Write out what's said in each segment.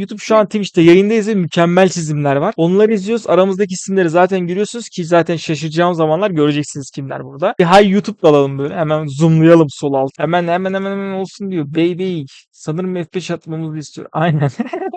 YouTube şu an Twitch'te yayındayız ve mükemmel çizimler var. Onları izliyoruz. Aramızdaki isimleri zaten görüyorsunuz ki zaten şaşıracağım zamanlar göreceksiniz kimler burada. Bir hay YouTube alalım böyle. Hemen zoomlayalım sol alt. Hemen hemen hemen hemen olsun diyor. Baby. Sanırım F5 atmamızı istiyor. Aynen.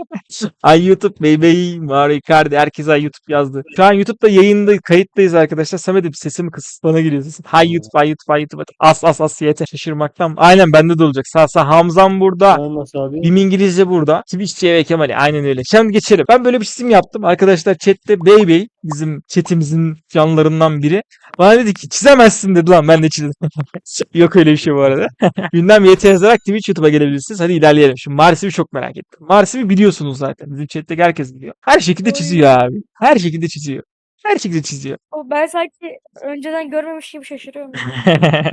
ay YouTube baby. Mario Icardi. Herkes ay YouTube yazdı. Şu an YouTube'da yayında kayıttayız arkadaşlar. Samet'im sesimi kıs. Bana geliyor sesin. Hay YouTube, hay YouTube, hay YouTube. As as as yeter. Şaşırmaktan. Aynen bende de olacak. Sağ sağ Hamzam burada. Olmaz abi. Bim İngilizce burada. Twitch'e ve Kemal'i. Aynen öyle. Şimdi geçelim. Ben böyle bir çizim yaptım. Arkadaşlar chatte Baby bizim chatimizin canlarından biri. Bana dedi ki çizemezsin dedi lan ben de çizdim. Yok öyle bir şey bu arada. Gündem YT yazarak Twitch YouTube'a gelebilirsiniz. Hadi ilerleyelim. Şimdi Marsip'i çok merak ettim. Marsip'i biliyorsunuz zaten. Bizim chatteki herkes biliyor. Her şekilde Oy. çiziyor abi. Her şekilde çiziyor. Her şekilde çiziyor. O ben sanki önceden görmemiş gibi şaşırıyorum.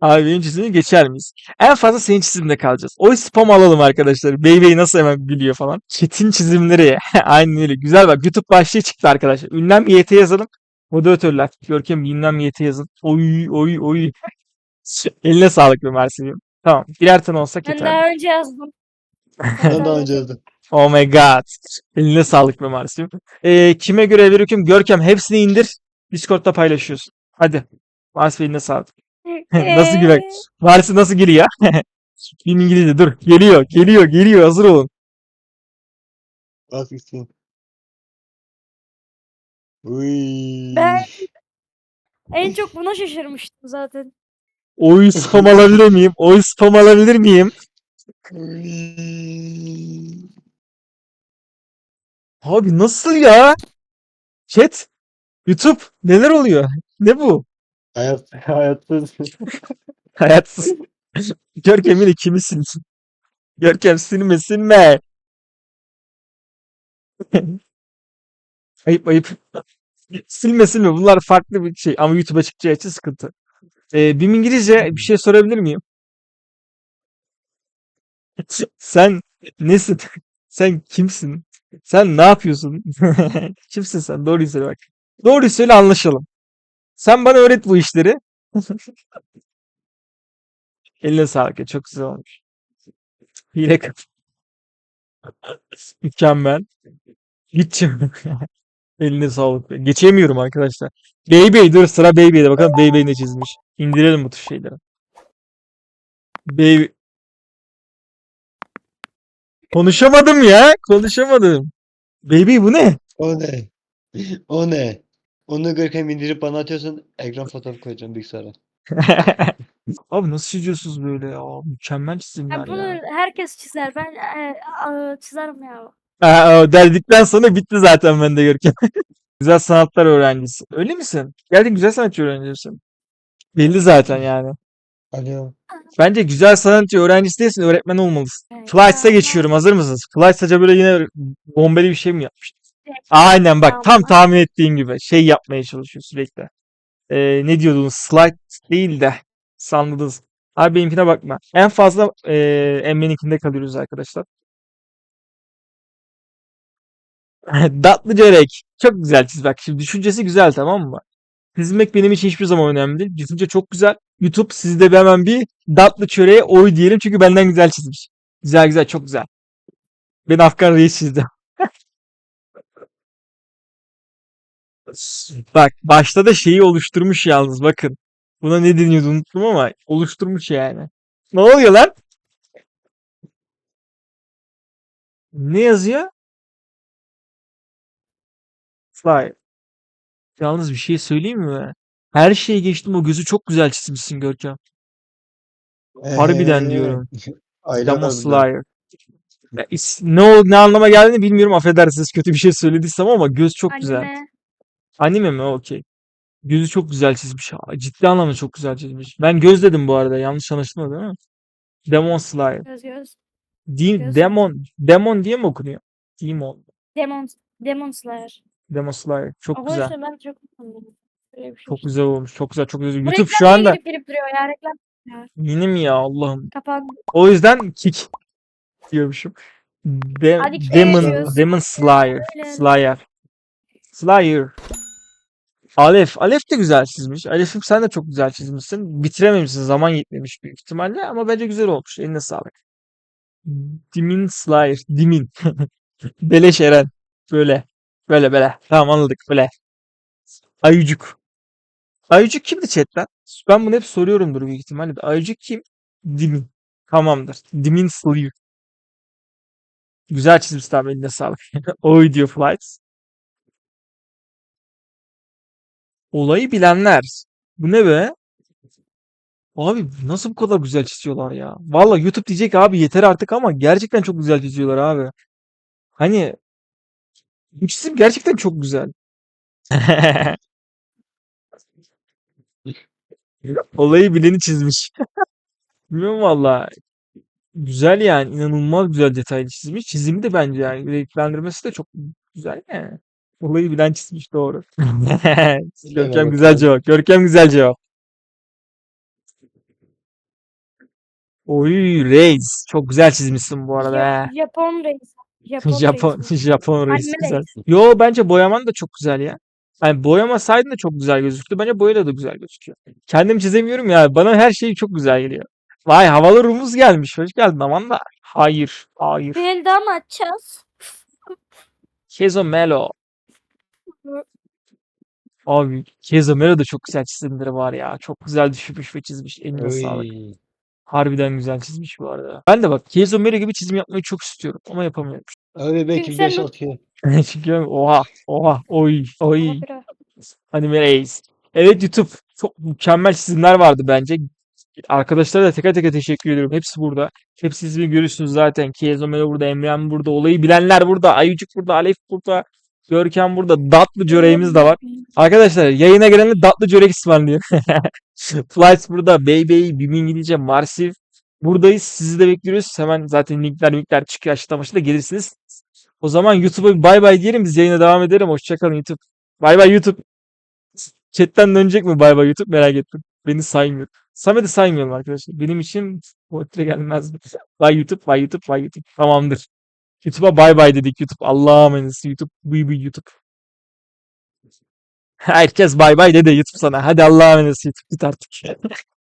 Abi benim çizimimi geçer miyiz? En fazla senin çiziminde kalacağız. O spam alalım arkadaşlar. Beybeyi nasıl hemen biliyor falan. Çetin çizimleri. Aynen öyle. Güzel bak. YouTube başlığı çıktı arkadaşlar. Ünlem YT yazalım. Moderatörler. Görkem ünlem YT yazın. Oy oy oy. Eline sağlık be Mersin'im. Tamam. Birer tane olsak ben yeter. daha önce yazdım. Ben daha önce yazdım. Oh my god. Eline sağlık be Marsim. Ee, kime göre bir hüküm? Görkem hepsini indir. Discord'da paylaşıyorsun. Hadi. Marsim eline sağlık. Nasıl güven? Eee, Marsi nasıl geliyor? Film İngilizce dur. Geliyor, geliyor, geliyor. Hazır olun. Bak. Uy. Ben en çok buna şaşırmıştım zaten. Oy spam alabilir miyim? Oy spam alabilir miyim? Abi nasıl ya? Chat, YouTube neler oluyor? Ne bu? Hayat, hayatsız. Hayatsız. Görkem yine kimi silsin? Görkem silme silme. ayıp ayıp. Silme silme bunlar farklı bir şey ama YouTube'a çıkacağı için sıkıntı. Ee, BİM İngilizce bir şey sorabilir miyim? Sen nesin? Sen kimsin? Sen ne yapıyorsun? Kimsin sen? Doğruyu söyle bak. Doğruyu söyle anlaşalım. Sen bana öğret bu işleri. Eline sağlık. Çok güzel olmuş. Hile kapı. Mükemmel. Gideceğim. Eline sağlık. Geçemiyorum arkadaşlar. Baby dur sıra Baby'de bakalım Baby ne çizmiş. İndirelim bu tür şeyleri. Baby. Konuşamadım ya. Konuşamadım. Baby bu ne? O ne? O ne? Onu Görkem indirip bana atıyorsun. Ekran fotoğrafı koyacağım bilgisayara. Abi nasıl çiziyorsunuz böyle ya? Mükemmel çizimler Ya bunu ya. herkes çizer. Ben e, a- çizerim ya. Aa, derdikten sonra bitti zaten bende Görkem. Güzel sanatlar öğrencisi. Öyle misin? Gerçekten güzel sanatçı öğrencisisin. Belli zaten yani. Alo. Bence güzel sanatçı öğrencisi değilsin, öğretmen olmalısın. Flights'a geçiyorum. Hazır mısınız? Flights acaba böyle yine bombeli bir şey mi yapmış? Aynen bak tam tahmin ettiğim gibi. Şey yapmaya çalışıyor sürekli. Ee, ne diyordunuz? Slide değil de. Siz Anladınız. Abi benimkine bakma. En fazla ee, Emre'ninkinde kalıyoruz arkadaşlar. Datlı Cerek. Çok güzel çiz bak. Şimdi düşüncesi güzel tamam mı? Çizmek benim için hiçbir zaman önemli değil. Düşünce çok güzel. YouTube sizde bir hemen bir datlı çöreğe oy diyelim çünkü benden güzel çizmiş. Güzel güzel çok güzel. Ben Afgan Reis çizdim. Bak başta da şeyi oluşturmuş yalnız bakın. Buna ne deniyordu unuttum ama oluşturmuş yani. Ne oluyor lan? Ne yazıyor? Fly. Yalnız bir şey söyleyeyim mi? Her şeyi geçtim o gözü çok güzel çizmişsin Görkem. Harbiden diyorum. Demon. Slayer. Ya is- Ne, ol- ne anlama geldiğini bilmiyorum affedersiniz kötü bir şey söylediysem ama göz çok güzel. Anime. Anime mi? Okey. Gözü çok güzel çizmiş. Aa, Ciddi anlamda çok güzel çizmiş. Ben göz dedim bu arada. Yanlış anlaşılmadı değil mi? Demon Slayer. Göz göz. Di- Göz. Demon. Demon diye mi okunuyor? Demon. Demon, Demon Slayer. Demon Slayer. Çok Ama güzel. işte ben çok. Böyle bir şey. Çok güzel olmuş. Çok güzel. Çok güzel. Bu YouTube reklam şu niye anda girip girip duruyor ya reklam yeni mi ya Allah'ım. kapandı. O yüzden kick diyormuşum. De- Hadi kick Demon, diyorsun. Demon Slayer. Öyle. Slayer. Slayer. Alef. Alef de güzel çizmiş. Alef'im sen de çok güzel çizmişsin. Bitirememişsin. Zaman yetmemiş büyük ihtimalle ama bence güzel olmuş. Eline sağlık. Dimin Slayer. Dimin. Beleş Eren. Böyle. Böyle böyle. Tamam anladık. Böyle. Ayıcık. Ayıcık kimdi chatten? Ben bunu hep soruyorumdur büyük ihtimalle. Ayıcık kim? Dimin. Tamamdır. Dimin Slayer. Güzel çizmiş tamam eline sağlık. o video flights. Olayı bilenler. Bu ne be? Abi nasıl bu kadar güzel çiziyorlar ya? Valla YouTube diyecek abi yeter artık ama gerçekten çok güzel çiziyorlar abi. Hani bu çizim gerçekten çok güzel. Olayı bileni çizmiş. Bilmiyorum valla. Güzel yani. inanılmaz güzel detaylı çizmiş. Çizimi de bence yani. Renklendirmesi de çok güzel yani. Olayı bilen çizmiş doğru. Görkem güzel cevap. Görkem güzel cevap. Oy Reis. Çok güzel çizmişsin bu arada. Ja- he. Japon reis. Japon, Japon reis. Japon Reis Anime güzel. Yo bence boyaman da çok güzel ya. Yani boyamasaydın da çok güzel gözüktü. Bence boyayla da güzel gözüküyor. Kendim çizemiyorum ya. Bana her şey çok güzel geliyor. Vay havalı rumuz gelmiş. Hoş geldin aman da. Hayır. Hayır. Bir el daha mı açacağız? Kezo Melo. Abi Kezo Melo da çok güzel çizimleri var ya. Çok güzel düşünmüş ve çizmiş. Eline sağlık. Oy. Harbiden güzel çizmiş bu arada. Ben de bak Kezo Melo gibi çizim yapmayı çok istiyorum ama yapamıyorum. Abi belki Çünkü bir yaş sen- atıyor. Çünkü oha oha oy oy. Biraz- Anime Reis. Evet YouTube. Çok mükemmel çizimler vardı bence. Arkadaşlara da teker teker teşekkür ediyorum. Hepsi burada. Hepsi ismini görürsünüz zaten. Melo burada, Emrehan burada, olayı bilenler burada, Ayıcık burada, Alef burada, Görkem burada, Datlı Cöreğimiz de var. Arkadaşlar yayına gelenler Datlı Cörek ısmarlıyor. Flights burada, Baby, Bim İngilizce, Marsif. Buradayız. Sizi de bekliyoruz. Hemen zaten linkler linkler çıkıyor açıklaması da gelirsiniz. O zaman YouTube'a bir bay bay diyelim. Biz yayına devam edelim. Hoşçakalın YouTube. Bay bay YouTube. Chatten dönecek mi bay bay YouTube merak ettim. Beni saymıyor. Samet'i saymıyorum arkadaşlar. Benim için portre gelmez? Bay YouTube, bay YouTube, bay YouTube. Tamamdır. YouTube'a bay bay dedik YouTube. Allah'a emanet. YouTube, buy buy YouTube. Herkes bay bay dedi YouTube sana. Hadi Allah'a emanet YouTube git artık.